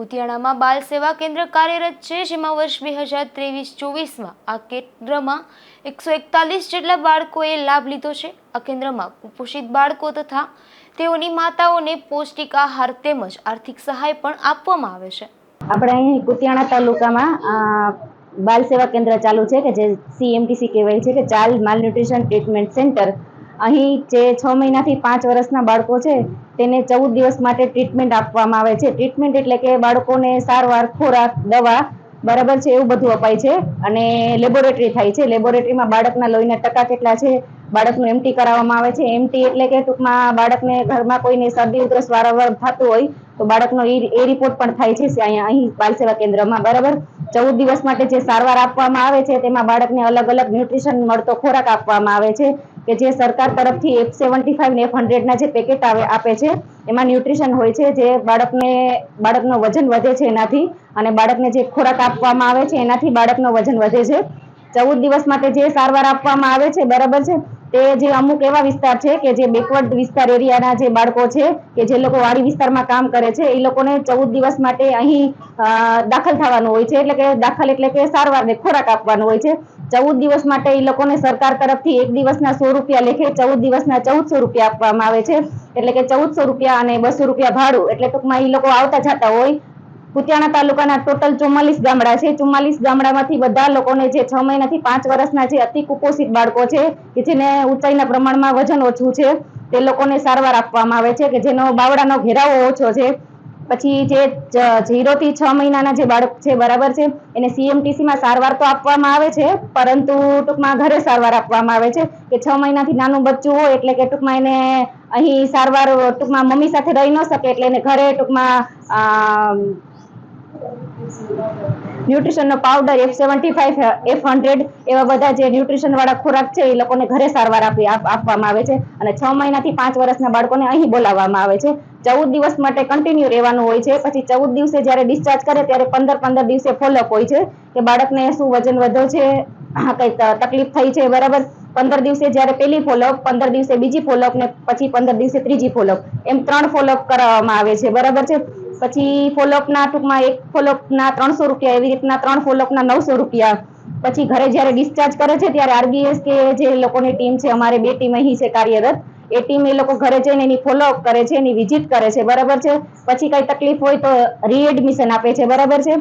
કુતિયાણામાં બાલ સેવા કેન્દ્ર કાર્યરત છે. જેમાં વર્ષ બે હજાર ત્રેવીસ ચોવીસમાં આ કેન્દ્રમાં એકસો એકતાલીસ જેટલા બાળકોએ લાભ લીધો છે. આ કેન્દ્રમાં કુપોષિત બાળકો તથા તેઓની માતાઓને પૌષ્ટિક આહાર તેમજ આર્થિક સહાય પણ આપવામાં આવે છે. આપણે અહીં કુતિયાણા તાલુકામાં બાલ સેવા કેન્દ્ર ચાલુ છે કે જે સીએમટીસી કહેવાય છે કે ચાઇલ્ડ માલન્યુટ્રિશન ટ્રીટમેન્ટ સેન્ટર અહીં જે છ મહિનાથી પાંચ વર્ષના બાળકો છે, તેને ચૌદ દિવસ માટે ટ્રીટમેન્ટ આપવામાં આવે છે. ટ્રીટમેન્ટ એટલે કે બાળકોને સારવાર, ખોરાક, દવા બરાબર છે એવું બધું અપાય છે અને લેબોરેટરી થાય છે. લેબોરેટરીમાં બાળકના લોહીના ટકા કેટલા છે, બાળકનું એમટી કરાવવામાં આવે છે. એમટી એટલે કે ટૂંકમાં બાળકને ઘરમાં કોઈને શરદી, ઉધરસ વારંવાર થતું હોય તો બાળકનો એ રિપોર્ટ પણ થાય છે અહીંયા, અહીં બાલ સેવા કેન્દ્રમાં. બરાબર? ચૌદ દિવસ માટે જે સારવાર આપવામાં આવે છે, તેમાં બાળકને અલગ અલગ ન્યુટ્રિશન મળતો ખોરાક આપવામાં આવે છે. કે જે સરકાર તરફથી એફ સેવન્ટી ફાઈવ ને એફ હંડ્રેડના જે પેકેટ આવે, આપે છે, એમાં ન્યુટ્રિશન હોય છે, જે બાળકને, બાળકનું વજન વધે છે એનાથી, અને બાળકને જે ખોરાક આપવામાં આવે છે એનાથી બાળકનું વજન વધે છે. ચૌદ દિવસ માટે જે સારવાર આપવામાં આવે છે, બરાબર છે? તે જે અમુક એવા વિસ્તાર છે કે જે બેકવર્ડ વિસ્તાર એરિયાના જે બાળકો છે, કે જે લોકો વાડી વિસ્તારમાં કામ કરે છે, એ લોકોને ચૌદ દિવસ માટે અહીં દાખલ થવાનું હોય છે. એટલે કે દાખલ એટલે કે સારવારને ખોરાક આપવાનું હોય છે. ચૌદ દિવસ માટે એ લોકોને સરકાર તરફથી એક દિવસના સો રૂપિયા લેખે, ચૌદ દિવસના ચૌદસો રૂપિયા આપવામાં આવે છે. એટલે કે ચૌદસો રૂપિયા અને બસો રૂપિયા ભાડું. એટલે ટૂંકમાં એ લોકો આવતા જતા હોય. કુતિયાણા તાલુકાના ટોટલ ચુમ્માલીસ ગામડા છે. ચુમ્માલીસ ગામડામાંથી બધા લોકોને જે છ મહિનાથી પાંચ વર્ષના જે અતિ કુપોષિત બાળકો છે, કે જેને ઊંચાઈના પ્રમાણમાં વજન ઓછું છે, તે લોકોને સારવાર આપવામાં આવે છે, કે જેનો બાવડાનો ઘેરાવો ઓછો છે. પછી જે ઝીરો થી છ મહિનાના જે બાળક છે, બરાબર છે, એને સીએમટીસીમાં સારવાર તો આપવામાં આવે છે, પરંતુ ટૂંકમાં ઘરે સારવાર આપવામાં આવે છે, કે છ મહિનાથી નાનું બચ્ચું હોય એટલે કે ટૂંકમાં એને અહીં સારવાર, ટૂંકમાં મમ્મી સાથે રહી ન શકે એટલે એને ઘરે ટૂંકમાં ન્યુટ્રિશનનો powder F seventy five F hundred એવા બધા જે ન્યુટ્રિશનવાળા ખોરાક છે, એ લોકોને ઘરે સારવાર આપી, આપવામાં આવે છે, અને છ મહિનાથી પાંચ વર્ષના બાળકોને અહીં બોલાવવામાં આવે છે ચૌદ દિવસ માટે કન્ટિન્યુ રહેવાનું હોય છે. પછી ચૌદ દિવસે જ્યારે ડિસ્ચાર્જ કરે ત્યારે પંદર પંદર દિવસે ફોલોઅપ હોય છે કે બાળકને શું વજન વધ્યો છે કઈ તકલીફ થઈ છે, બરાબર? પંદર દિવસે જ્યારે પેલી ફોલોઅપ પંદર દિવસે બીજી ફોલોઅપ ને પછી પંદર દિવસે ત્રીજી ફોલોઅપ એમ ત્રણ ફોલોઅપ કરવામાં આવે છે, બરાબર છે? પછી ફોલોઅપના ટૂંકમાં એક ફોલોઅપના ત્રણસો રૂપિયા, એવી રીતના ત્રણ ફોલોઅપના નવસો રૂપિયા. પછી ઘરે જ્યારે ડિસ્ચાર્જ કરે છે ત્યારે આરબીએસ કે જે લોકોની ટીમ છે, અમારે બે ટીમ અહીં છે કાર્યરત. એ ટીમ એ લોકો ઘરે જઈને એની ફોલોઅપ કરે છે, એની વિઝિટ કરે છે. બરાબર છે? પછી કઈ તકલીફ હોય તો રીએડમિશન આપે છે. બરાબર છે?